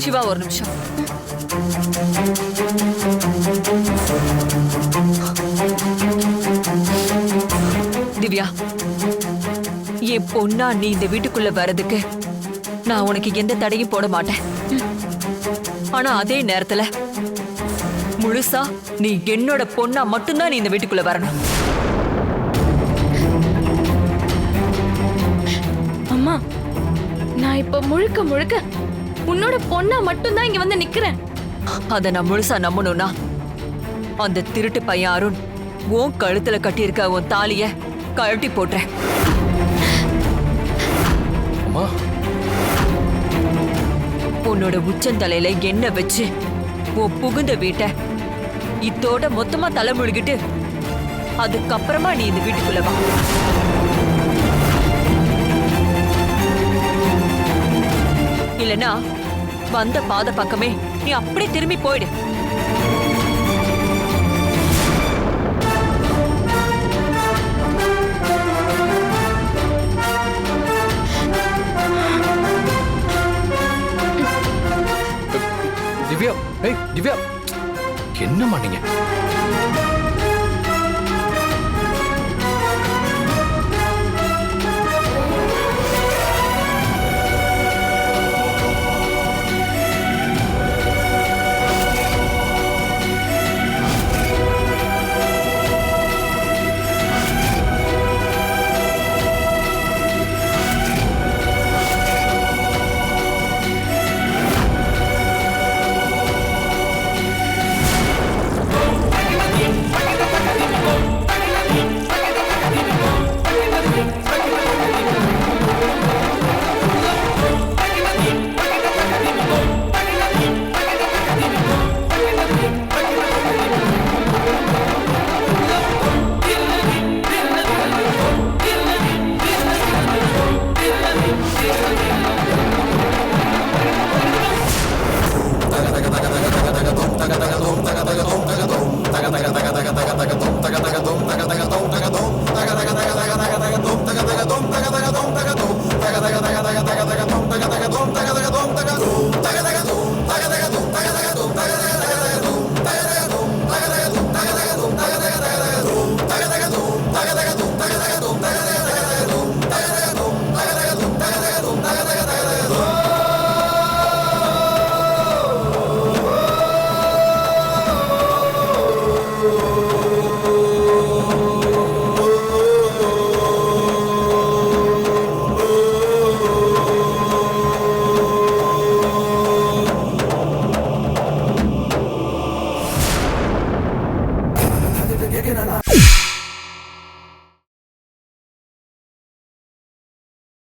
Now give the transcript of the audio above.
சிவா ஒரு நிமிஷம் திவ்யா என் பொண்ணா நீ இந்த வீட்டுக்குள்ள வர்றதுக்கு நான் உனக்கு எந்த தடையும் போட மாட்டேன் ஆனா அதே நேரத்துல முழுசா நீ என்னோட பொண்ணா மட்டும்தான் நீ இந்த வீட்டுக்குள்ள வரணும் அம்மா நான் இப்ப முழுக்க முழுக்க உன்னோட பொண்ணா மட்டும்தான் இங்க வந்து நிக்கிறேன். அத நான் முழுசா நம்பணும்னா அந்த திருட்டு பையன் அருண் உன் கழுத்துல கட்டியிருக்க உன் தாலிய கழட்டி போட்டுறேன். அம்மா. உன்னோட உச்சந்தலையில எண்ணெய் வச்சு உன் புகுந்த வீட்டை இத்தோட மொத்தமா தலை முழுகிட்டு அதுக்கப்புறமா நீ இந்த வீட்டுக்குள்ள வா. இல்லனா வந்த பாத பக்கமே நீ அப்படியே திரும்பி போயிடு. திவ்யா ஏய் திவ்யா. என்னம்மா நீங்க? Yeah, get a lot.